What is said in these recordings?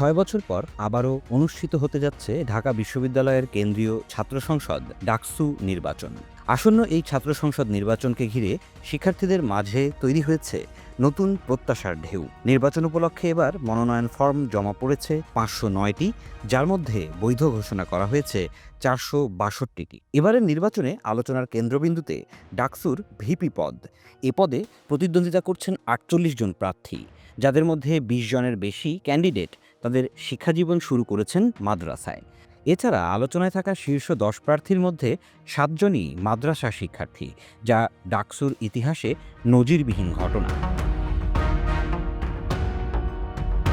ছয় বছর পর আবারও অনুষ্ঠিত হতে যাচ্ছে ঢাকা বিশ্ববিদ্যালয়ের কেন্দ্রীয় ছাত্র সংসদ ডাকসু নির্বাচন। আসন্ন এই ছাত্র সংসদ নির্বাচনকে ঘিরে শিক্ষার্থীদের মাঝে তৈরি হয়েছে নতুন প্রত্যাশার ঢেউ। নির্বাচন উপলক্ষে এবার মনোনয়ন ফর্ম জমা পড়েছে পাঁচশো নয়টি, যার মধ্যে বৈধ ঘোষণা করা হয়েছে চারশো বাষট্টিটি। এবারের নির্বাচনে আলোচনার কেন্দ্রবিন্দুতে ডাকসুর ভিপি পদ। এ পদে প্রতিদ্বন্দ্বিতা করছেন আটচল্লিশ জন প্রার্থী, যাদের মধ্যে বিশ জনের বেশি ক্যান্ডিডেট তাদের শিক্ষাজীবন শুরু করেছেন মাদ্রাসায়। এছাড়া আলোচনায় থাকা শীর্ষ দশ প্রার্থীর মধ্যে সাতজনই মাদ্রাসা শিক্ষার্থী, যা ডাকসুর ইতিহাসে নজিরবিহীন ঘটনা।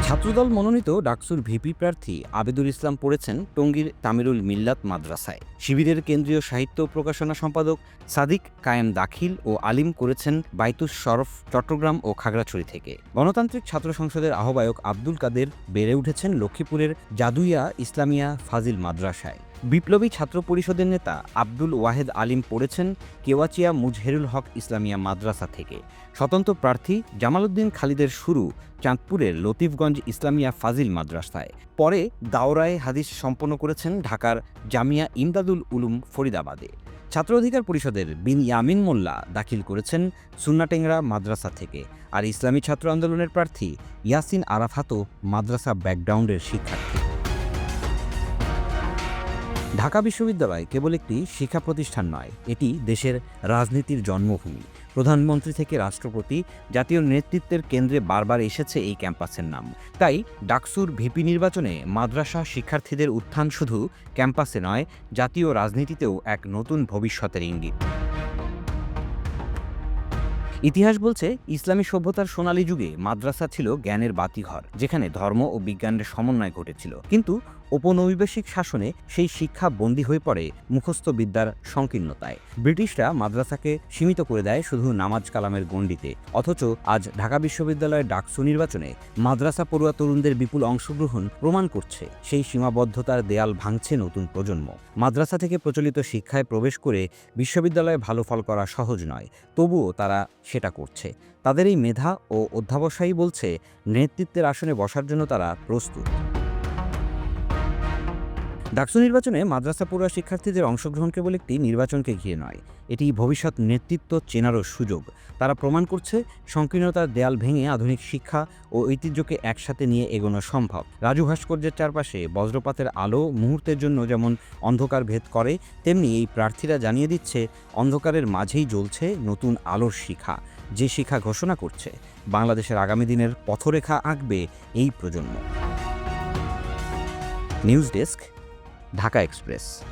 ছাত্রদল মনোনীত ডাকসুর ভিপি প্রার্থী আবেদুল ইসলাম পড়েছেন টঙ্গীর তামিরুল মিল্লাত মাদ্রাসায়। শিবিরের কেন্দ্রীয় সাহিত্য প্রকাশনা সম্পাদক সাদিক কায়েম দাখিল ও আলিম করেছেন বাইতুস শরফ, চট্টগ্রাম ও খাগড়াছড়ি থেকে। গণতান্ত্রিক ছাত্র সংসদের আহ্বায়ক আব্দুল কাদের বেড়ে উঠেছেন লক্ষ্মীপুরের জাদুইয়া ইসলামিয়া ফাজিল মাদ্রাসায়। বিপ্লবী ছাত্র পরিষদের নেতা আব্দুল ওয়াহেদ আলিম পড়েছেন কেওয়াচিয়া মুজহেরুল হক ইসলামিয়া মাদ্রাসা থেকে। স্বতন্ত্র প্রার্থী জামালউদ্দিন খালিদের শুরু চাঁদপুরের লতিফগঞ্জ ইসলামিয়া ফাজিল মাদ্রাসায়। পরে দাওরায়ে হাদিস সম্পন্ন করেছেন ঢাকার জামিয়া ইমদাদুল উলুম ফরিদাবাদে। ছাত্র অধিকার পরিষদের বিন ইয়ামিন মোল্লা দাখিল করেছেন সুন্নাটেংরা মাদ্রাসা থেকে আর ইসলামী ছাত্র আন্দোলনের প্রার্থী ইয়াসিন আরাফাতও মাদ্রাসা ব্যাকগ্রাউন্ডের শিক্ষার্থী। ঢাকা বিশ্ববিদ্যালয় কেবল একটি শিক্ষা প্রতিষ্ঠান নয়, এটি দেশের রাজনীতির জন্মভূমি। প্রধানমন্ত্রী থেকে রাষ্ট্রপতি, জাতীয় নেতৃত্বের কেন্দ্রে বারবার এসেছে এই ক্যাম্পাসের নাম। তাই ডাকসুর ভিপি নির্বাচনে মাদ্রাসা শিক্ষার্থীদের উত্থান শুধু ক্যাম্পাসে নয়, জাতীয় রাজনীতিতেও এক নতুন ভবিষ্যতের ইঙ্গিত। ইতিহাস বলছে, ইসলামী সভ্যতার সোনালী যুগে মাদ্রাসা ছিল জ্ঞানের বাতিঘর, যেখানে ধর্ম ও বিজ্ঞানের সমন্বয় ঘটেছিল। কিন্তু ঔপনিবেশিক শাসনে সেই শিক্ষা বন্দী হয়ে পড়ে মুখস্থ বিদ্যার সংকীর্ণতায়। ব্রিটিশরা মাদ্রাসাকে সীমিত করে দেয় শুধু নামাজ কালামের গণ্ডিতে। অথচ আজ ঢাকা বিশ্ববিদ্যালয়ের ডাকসু নির্বাচনে মাদ্রাসা পড়ুয়া তরুণদের বিপুল অংশগ্রহণ প্রমাণ করছে। সেই সীমাবদ্ধতার দেয়াল ভাঙছে নতুন প্রজন্ম। মাদ্রাসা থেকে প্রচলিত শিক্ষায় প্রবেশ করে বিশ্ববিদ্যালয়ে ভালো ফল করা সহজ নয়, তবুও তারা সেটা করছে। তাদের এই মেধা ও অধ্যাবসায়ী বলছে, নেতৃত্বের আসনে বসার জন্য তারা প্রস্তুত। ডাকসু নির্বাচনে মাদ্রাসা পড়ুয়া শিক্ষার্থীদের অংশগ্রহণ কেবল একটি নির্বাচনকে ঘিরে নয়, এটি ভবিষ্যৎ নেতৃত্ব চেনারও সুযোগ। তারা প্রমাণ করছে, সংকীর্ণতার দেয়াল ভেঙে আধুনিক শিক্ষা ও ঐতিহ্যকে একসাথে নিয়ে এগোনো সম্ভব। রাজু ভাস্কর্যের চারপাশে বজ্রপাতের আলো মুহূর্তের জন্য যেমন অন্ধকার ভেদ করে, তেমনি এই প্রার্থীরা জানিয়ে দিচ্ছে, অন্ধকারের মাঝেই জ্বলছে নতুন আলোর শিখা। যে শিখা ঘোষণা করছে, বাংলাদেশের আগামী দিনের পথরেখা আঁকবে এই প্রজন্ম। News desk Dhaka express.